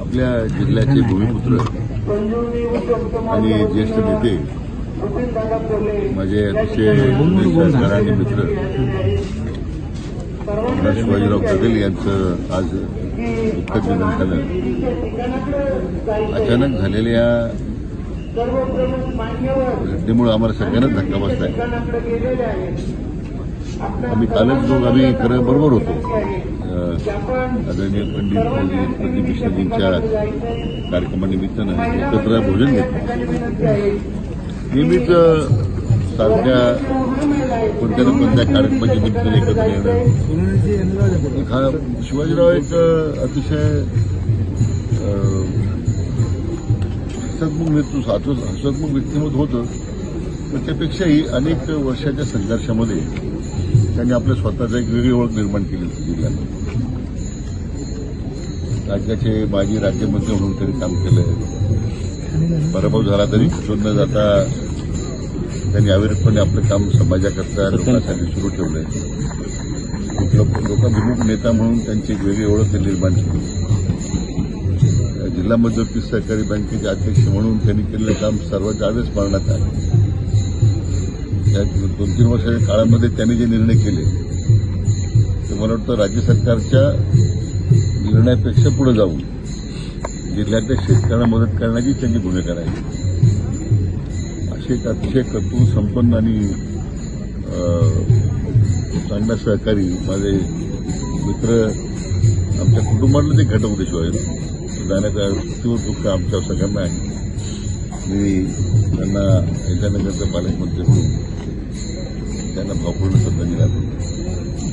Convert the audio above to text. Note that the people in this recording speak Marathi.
आपल्या जिल्ह्याचे भूमिपुत्र आणि ज्येष्ठ नेते माझे अतिशय सहकार मित्र शिवाजीराव पटेल यांचं आज दुःखद निधन झालं. अचानक झालेल्या घटनेमुळे आम्हाला सगळ्यांनाच धक्का बसलाय. आम्ही कालच दोघ आम्ही खरं बरोबर होतो. आदरणीय पंडित मौली प्रदीप मिश्रजींच्या कार्यक्रमानिमित्तानं एकत्र भोजन घेतलं. नेहमीच सारख्या कोणत्या ना कोणत्या कार्यक्रमाच्या निमित्ताने एकत्र येणं. हा शिवाजीराव एक अतिशय हसतमुख नेतृत्व हसत- हसतमुख व्यक्तिमत्व होतं. पण त्यापेक्षाही अनेक वर्षाच्या संघर्षामध्ये त्यांनी आपल्या स्वतःचा एक वेगळी ओळख निर्माण केली होती जिल्ह्यात. राज्याचे माजी राज्यमंत्री म्हणून त्यांनी काम केलं पराभव झाला तरी खचून न जाता त्यांनी अविरतपणे आपलं काम समाजाकरता लोकांसाठी सुरू ठेवलंय. लोक- लोकाभिमुख नेता म्हणून त्यांची एक वेगळी ओळख निर्माण केली. जिल्हा मध्यवर्ती सहकारी बँकेचे अध्यक्ष म्हणून त्यांनी केलेलं काम सर्वांच्या आवेश स्मरणात आहे. या दोन तीन वर्षाच्या काळामध्ये त्यांनी जे निर्णय केले ते मला वाटतं राज्य सरकारच्या निर्णयापेक्षा पुढे जाऊन जिल्ह्यातल्या शेतकऱ्यांना मदत करण्याची त्यांची भूमिका राहिली. असे एक अतिशय कर्तृत्व संपन्न आणि चांगला सहकारी माझे मित्र आमच्या कुटुंबातले ते घटक शिवाय. जाण्याचा दुःख आमच्या सगळ्यांना आहे. मी त्यांना विद्यानगरच्या पालकमंत्री म्हणून त्यांना भावपूर्ण श्रद्धांजली अर्पण